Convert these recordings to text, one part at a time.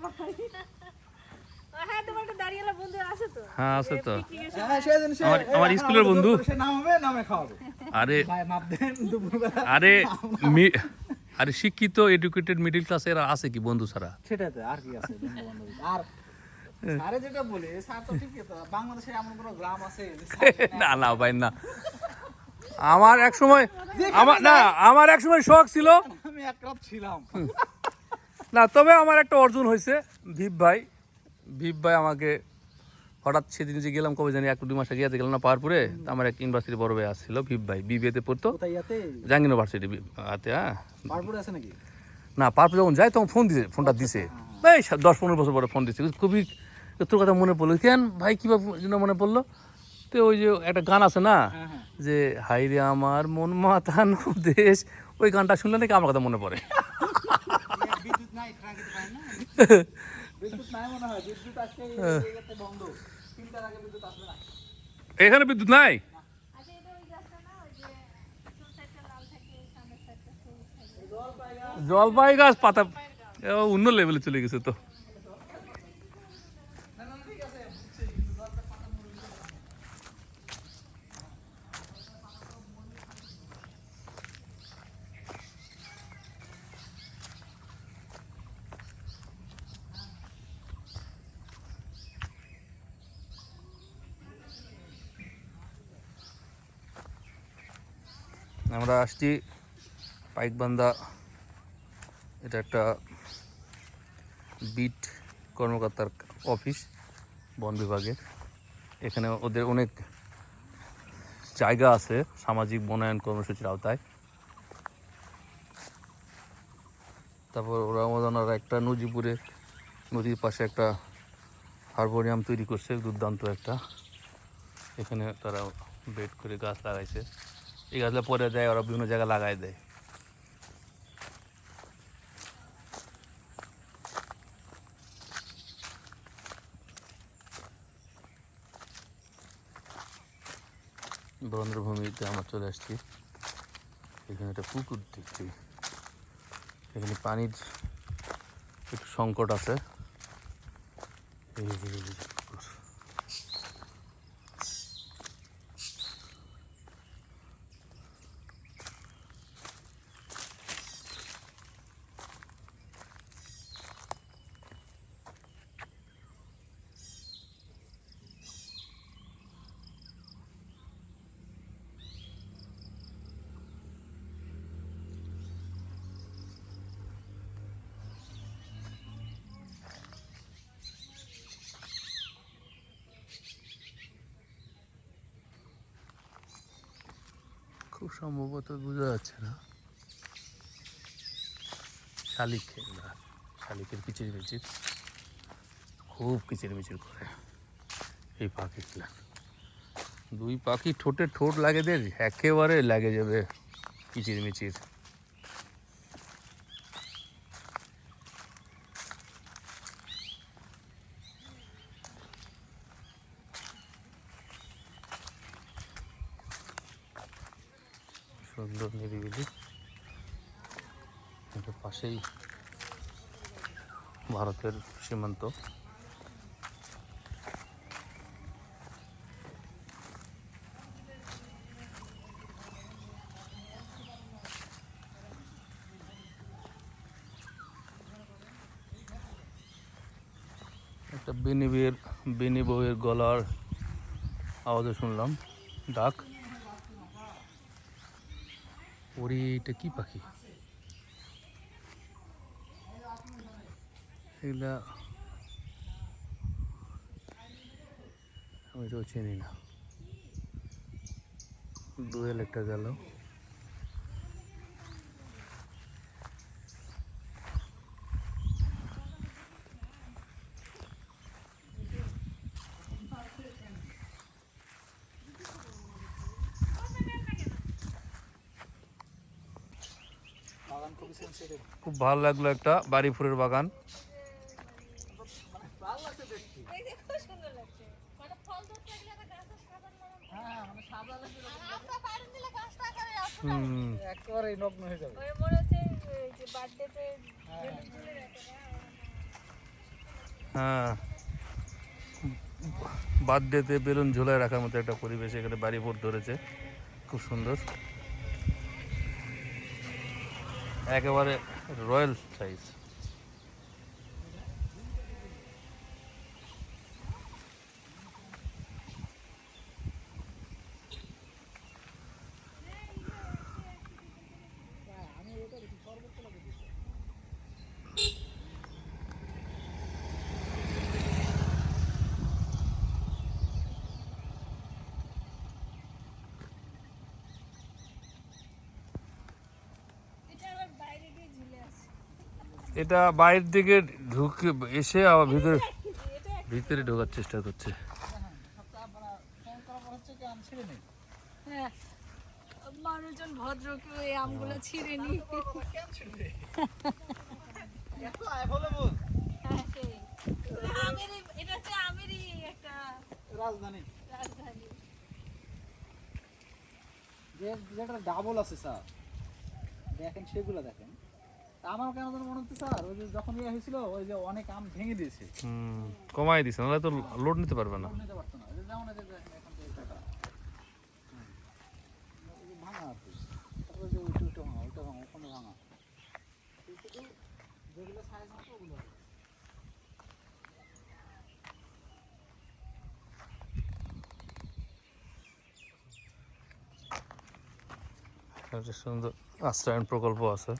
হ্যাঁ আছে তো? হ্যাঁ আছে তো। পিকনিকের হ্যাঁ, আমার- স্কুলের বন্ধু। আরে ভাই, মাপ দেন, দুপুরবেলা। আরে মি- আরে শিক্ষিত এডুকেটেড মিডিল ক্লাস এরা আছে কি বন্ধু ছাড়া? সেটাই তো, আর কি আছে, আর স্যারে যেটা বলে, স্যার তো ঠিকই বাংলাদেশে এমন কোনো গ্রাম আছে না না ভাই না। আমার এক সময় আমার না আমার এক সময় শখ ছিল আমি এক ছিলাম। না তবে আমার একটা অর্জন হয়েছে ভীপ ভাই। ভীপ ভাই আমাকে হঠাৎ সেদিন যে গেলাম কবে জানি এক দুই মাস আগে গেলাম না পাহাড়পুরে তো আমার এক ইউনিভার্সিটি বড় ভাই আসছিল ভীপ ভাই। বিবিএতে পড়তো। জাহাঙ্গীর ইউনিভার্সিটি হাতে হ্যাঁ। আছে নাকি? না পারপর যখন যায় তখন ফোন দিছে ফোনটা দিছে। এই দশ পনেরো বছর পরে ফোন দিছে। খুবই তোর কথা মনে পড়ল। কেন ভাই কীভাবে যেন মনে পড়ল? তো ওই যে একটা গান আছে না হ্যাঁ হ্যাঁ। যে হাইরে আমার মন মাতানো দেশ ওই গানটা শুনলে নাকি আমার কথা মনে পড়ে? সাইডটা বিদ্যুৎ নাই? জলপাই গাছ পাতা অন্য লেভেলে চলে গেছে তো। আমরা আসছি পাইকবান্ধা। এটা একটা বিট কর্মকর্তার অফিস, বন বিভাগের। এখানে ওদের অনেক জায়গা আছে, সামাজিক বনায়ন কর্মসূচির আওতায়। তারপর ওরা ওনারা একটা নজিপুরে নদীর পাশে একটা হারমোনিয়াম তৈরি করছে, দুর্দান্ত একটা। এখানে তারা বেড করে গাছ লাগাইছে। এই গাছটা পরে দেয়, ওরা বিভিন্ন জায়গায় লাগাই দেয়। বন্দ্রভূমিতে আমরা চলে আসছি। এখানে একটা পুকুর দেখছি। এখানে পানির একটু সংকট আছে। খুব সম্ভবত বোঝা যাচ্ছে না। শালিক না শালিকের কিচির মিচির। খুব কিচির মিচির করে এই পাখিগুলা। দুই পাখি ঠোঁটে ঠোঁট লাগে দে একেবারে লাগে যাবে কিচির মিচির সুন্দর নিরিবিলি পাশেই ভারতের সীমান্ত। একটা বেনি বইয়ের বেনি বইয়ের গলার আওয়াজও শুনলাম, ডাক। ওরে, এটা কি পাখি? এগুলা আমি তো চিনি না। দোয়েল একটা গেল। খুব ভালো লাগল একটা বাড়ি ফুলের বাগান। দেখতে। খুব সুন্দর লাগছে। মানে ফল ধরতে গেলে একটা গাছের সাজানো হ্যাঁ, মানে সাজালে আমরা বাইরে দিলে গাছটা আকারে আসে হুম। নগ্ন হয়ে যাবে। ওই মনে হচ্ছে যে বার্থডেতে বেলুন ঝুলে রাখে হ্যাঁ। বার্থডেতে বেলুন ঝোলায় রাখার মতো একটা পরিবেশ এখানে বাড়ি ভোট ধরেছে। খুব সুন্দর। একেবারে রয়্যাল সাইজ এটা আবার বাইরে দিয়ে ঝুলে আছে এটা বাইরের দিকে ঢুকে এসে আবার ভিতরে ভিতরে ঢোকার চেষ্টা করছে। হ্যাঁ মানুষজন ভদ্র কেউ এই আমগুলো ছিঁড়ে নি। হ্যাঁ, রাজধানী। রাজধানী যেটা ডাবল আছে স্যার দেখেন সেগুলো দেখেন। আমার কেন যেন মনে হচ্ছে স্যার ওই যে যখন ইয়ে হয়েছিল ওই যে অনেক আম ভেঙে দিয়েছে। হুম কমাই দিছে নাহলে তো লোড নিতে পারবে না। নিতে পারতো না যেমন এই যে এখন এটা ভাঙা আর কি। তারপরে যে ওইটা ওইটা ভাঙা ওইটা ভাঙা ওখানে ভাঙা। যেগুলো সাইজ মতো ওগুলো। সুন্দর আশ্রয়ন প্রকল্প আছে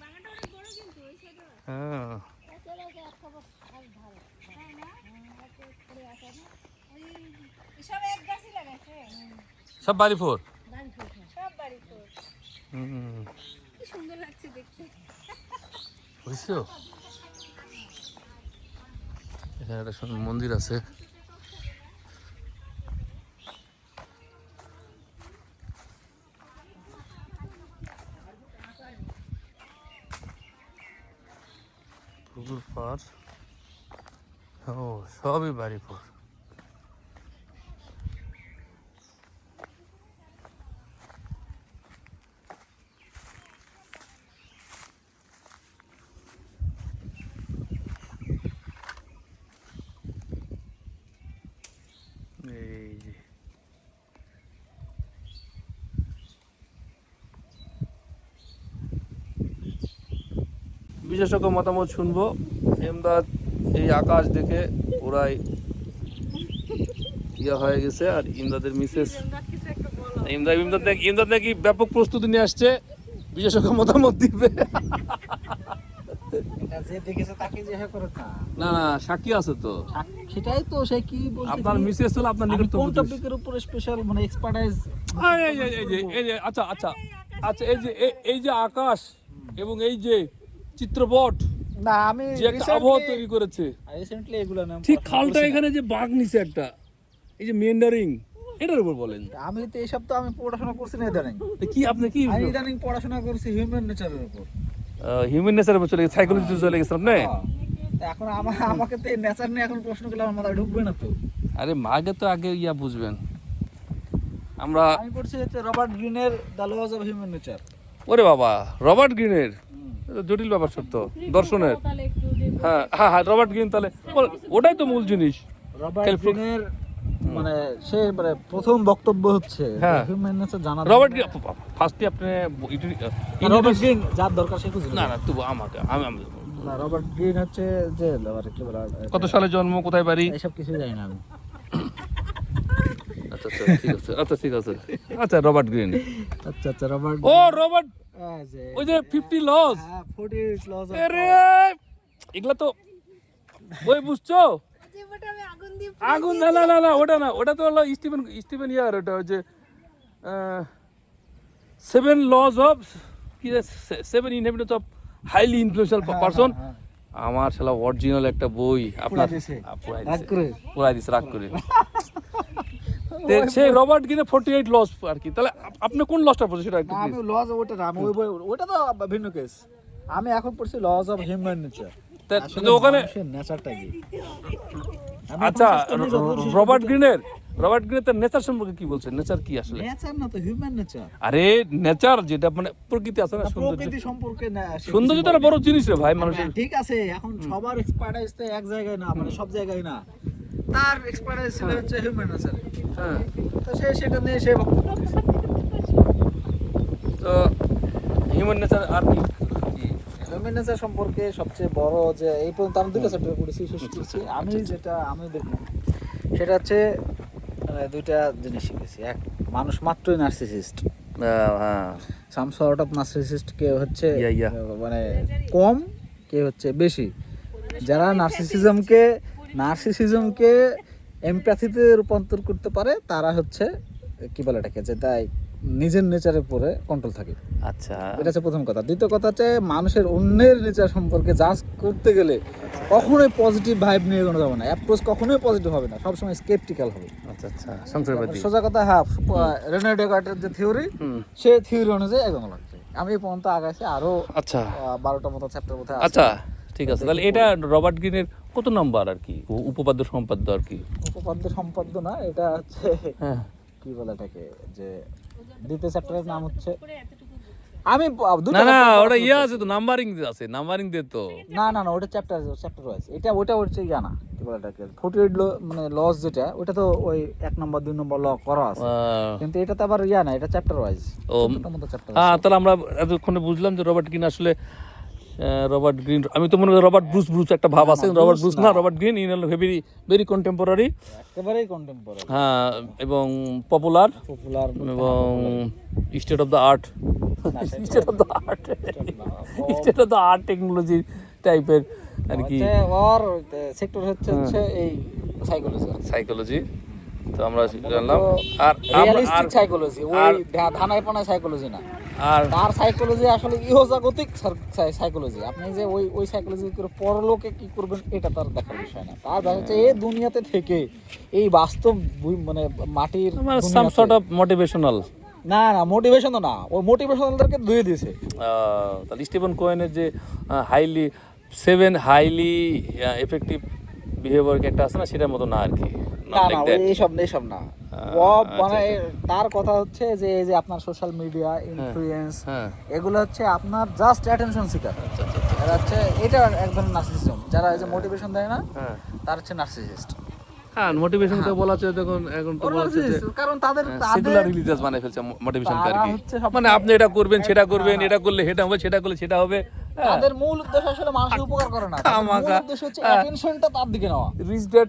বাগানটা অনেক বড় কিন্তু ওই সাইডে হ্যাঁ সব বাড়ি ফোর সুন্দর লাগছে দেখতে বুঝছ এখানে একটা সুন্দর মন্দির আছে পুকুর পার ও সবই বাড়িপুর এই যে। বিশেষজ্ঞ মতামত শুনব। এমদাদ এই আকাশ দেখে ওরাই ইয়ে হয়ে গেছে আর ইমদাদের মিসেস। ইমদাদ ইমদাদ ইমদাদ নাকি ব্যাপক প্রস্তুতি নিয়ে আসছে বিশেষজ্ঞ মতামত দিবে। হ্যাঁ না না সাক্ষী আছে তো। সেটাই তো সে কি আপনার মিসেস হলো আপনার নিকট কোন টপিকের উপরে স্পেশাল মানে এক্সপার্টাইজ এই যে এই যে এই যে আচ্ছা আচ্ছা। আচ্ছা এই যে এই যে আকাশ এবং এই যে চিত্রপট না আমি যে একটা আবহাওয়া তৈরি করেছে। রিসেন্টলি এগুলো নাম ঠিক খালটা এখানে যে বাঘ নিছে একটা এই যে মেন্ডারিং এটার উপর বলেন। আমি তো এইসব তো আমি পড়াশোনা করছি না ইদানিং। কি আপনি কি আমি ইদানিং পড়াশোনা করছি হিউম্যান নেচারের উপর। হিউম্যান নেচারের উপর চলে গেছে সাইকোলজি চলে গেছে আপনি? হ্যাঁ। তা এখন আমার আমাকে তো এই নেচার নিয়ে এখন প্রশ্ন করলে আমার মাথায় ঢুকবে না তো। আরে মাগে তো আগে ইয়া বুঝবেন। আমরা আমি পড়ছি হচ্ছে রবার্ট গ্রিনের the laws of human nature ওরে বাবা রবার্ট গ্রিনের? জটিল ব্যাপার সত্য দর্শনের। হ্যাঁ হ্যাঁ হ্যাঁ রবার্ট গ্রিন তাহলে ওটাই তো মূল জিনিস। রবার্ট গ্রিনের মানে সে মানে প্রথম বক্তব্য হচ্ছে হ্যাঁ। জানা রবার্ট গ্রিন ফার্স্টে আপনি ইটি- রবার্ট গ্রিন যার দরকার সে খুঁজে না না তবু আমাকে আমি আমি না রবার্ট গ্রিন হচ্ছে যে কি বলা কত সালে জন্ম কোথায় বাড়ি? এইসব কিছু জানি না আমি। আচ্ছা আচ্ছা ঠিক আছে আচ্ছা ঠিক আছে। আচ্ছা রবার্ট গ্রিন। আচ্ছা আচ্ছা রবার্ট ও রবার্ট ওই যে ফিফটি লস হ্যাঁ 48 লজ অফ আরে এগুলা তো ওই বুঝছ? আগুন না না না না ওটা না ওটা তো হলো স্টিভেন স্টিভেন ইয়ার ওটা হচ্ছে সেভেন লজ অফ কি seven inhabitants of highly influential person হ্যাঁ, আমার শালা অরিজিনাল একটা বই আপনার পুরাই দিছে। রাগ করে। সেই রবার্ট গিনে ফোর্টি এইট লস আর কি। তাহলে আপনি কোন লসটা পড়ছে সেটা একটু আমি লজ ওটা না আমি ওটা তো ভিন্ন কেস আমি এখন পড়ছি লজ অফ হিউম্যান নেচার কিন্তু ওখানে নেচারটা কি? আচ্ছা রবার্ট গ্রিনের রবার্ট গ্রিনের তার নেচার সম্পর্কে কি বলছেন? নেচার কি আসলে? নেচার না তো হিউম্যান নেচার আরে নেচার যেটা মানে প্রকৃতি আছে না সৌন্দর্য। প্রকৃতি সম্পর্কে বড় জিনিস রে ভাই মানুষের হ্যাঁ, ঠিক আছে এখন সবার এক্সপার্টাইজ তো এক জায়গায় না মানে সব জায়গায় না। তার এক্সপার্টাইজ ছিল হচ্ছে হিউম্যান নেচার হ্যাঁ। তো সে সেটা নিয়ে সে বক্তব্য তো হিউম্যান নেচার আর কি? হিউম্যান নেচার সম্পর্কে সবচেয়ে বড় যে এই পর্যন্ত আমি দুটো চ্যাপ্টার পড়েছি শেষ করেছি। আমি যেটা আমি দেখলাম সেটা হচ্ছে মানে দুইটা জিনিস শিখেছি। এক মানুষ মাত্রই নার্সিসিস্ট হ্যাঁ। সাম সর্ট অফ নার্সিসিস্ট কে হচ্ছে. মানে কম কে হচ্ছে বেশি। যারা নার্সিসিজমকে নার্সিসিজমকে এমপ্যাথিতে রূপান্তর করতে পারে তারা হচ্ছে কি বলে এটাকে যে তাই নিজের নেচারের উপরে কন্ট্রোল থাকে। আচ্ছা। এটা হচ্ছে প্রথম কথা। দ্বিতীয় কথা হচ্ছে মানুষের অন্যের নেচার সম্পর্কে জাজ করতে গেলে কখনোই পজিটিভ ভাইব নিয়ে কোনো যাবে না অ্যাপ্রোচ কখনোই পজিটিভ হবে না সবসময় স্কেপটিক্যাল হবে। আচ্ছা আচ্ছা সোজা কথা হ্যাঁ রেনে ডেকার্টের যে থিওরি সে থিওরি অনুযায়ী একদম লাগছে। আমি এই পর্যন্ত আগাইছি আরও আচ্ছা। বারোটা মতো চ্যাপ্টার আছে। আচ্ছা। ঠিক আছে তাহলে এটা রবার্ট গ্রিনের কত নাম্বার আর কি? উপপাদ্য সম্পাদ্য আর কি? উপপাদ্য সম্পাদ্য না এটা হচ্ছে হ্যাঁ। কি বলে এটাকে যে দ্বিতীয় চ্যাপ্টারের নাম হচ্ছে আমি না না ওটা ইয়ে আছে তো নাম্বারিং আছে নাম্বারিং দিয়ে তো। না না না ওটা চ্যাপ্টার চ্যাপ্টার ওয়াইজ এটা ওটা হচ্ছে ইয়া না কি বলে এটাকে ফোর্টি এইট মানে লস যেটা ওটা তো ওই এক নম্বর দুই নম্বর ল করা আছে। কিন্তু এটা তো আবার ইয়া না এটা চ্যাপ্টার ওয়াইজ ও, চ্যাপ্টার হ্যাঁ তাহলে আমরা এতক্ষণে বুঝলাম যে রবার্ট গ্রিন আসলে রবার্ট গ্রিন আমি তো মনে করি রবার্ট ব্রুস ব্রুস একটা ভাব আছে। রবার্ট ব্রুস না। Robert Green in very very contemporary একেবারেই কন্টেম্পোরারি হ্যাঁ এবং পপুলার পপুলার এবং state of the art state of the art state of the art technology টাইপের আর কি। ওর সেক্টর হচ্ছে হচ্ছে এই সাইকোলজি সাইকোলজি তো আমরা জানলাম। আর আর- সাইকোলজি ওই আর- ধানায় পানায় সাইকোলজি না। আর তার সাইকোলজি আসলে ইহজাগতিক সাইকোলজি আপনি যে ওই ওই সাইকোলজি করে পরলোকে কি করবেন এটা তার দেখার বিষয় না। তার দেখা যাচ্ছে এই দুনিয়াতে থেকে এই বাস্তব মানে মাটির সাম সর্ট অফ মোটিভেশনাল না না মোটিভেশন না। ওই মোটিভেশনালদেরকে ধুয়ে দিয়েছে। তাহলে স্টিভেন কোয়েনের যে highly seven highly effective behaviour একটা আছে না সেটার মতো না আর কি। না না এইসব এইসব না। ও মানে তার কথা হচ্ছে যে এই যে আপনার সোশ্যাল মিডিয়া ইনফ্লুয়েন্স হ্যাঁ। এগুলো হচ্ছে আপনার জাস্ট অ্যাটেনশন সিকার আচ্ছা আচ্ছা এরা হচ্ছে এটা এক ধরনের নার্সিসিজম যারা এই যে মোটিভেশন দেয় না হ্যাঁ। তার হচ্ছে নার্সিসিস্ট হ্যাঁ মোটিভেশন তো বলা হচ্ছে তখন এখন তো বলা হচ্ছে কারণ তাদের সেকুলার রিলিজিয়াস বানাই ফেলছে মোটিভেশন মানে আপনি এটা করবেন সেটা করবেন এটা করলে সেটা হবে সেটা করলে সেটা হবে। হ্যাঁ। তাদের মূল উদ্দেশ্য আসলে মানুষের উপকার করে না। মূল উদ্দেশ্য হচ্ছে হ্যাঁ। অ্যাটেনশনটা তার দিকে নেওয়া। Rich dad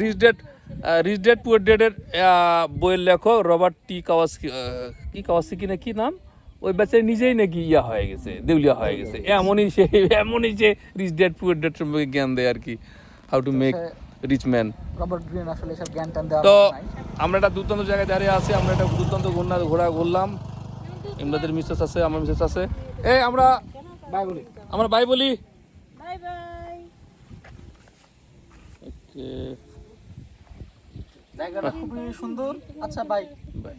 rich dad rich dad poor ডেটের বইয়ের লেখক রবার্ট টি কাওয়াসকি কি কাওয়াসকি না কি নাম? ওই বেচারি নিজেই নাকি ইয়া হয়ে গেছে দেউলিয়া হয়ে গেছে। এমনই সে এমনই সে রিচ ডেড পুয়ার ডেট সম্পর্কে জ্ঞান দেয় আর কি how to make rich man তো আমরা একটা দুর্দান্ত জায়গায় দাঁড়িয়ে আছি আমরা একটা দুর্দান্ত ঘোরা ঘোরা ঘুরলাম। ইমরাদের মিসেস আছে আমার মিসেস আছে। এই আমরা বাই বলি আমরা বাই বলি বাই। বাই জায়গাটা খুবই সুন্দর। আচ্ছা বাই বাই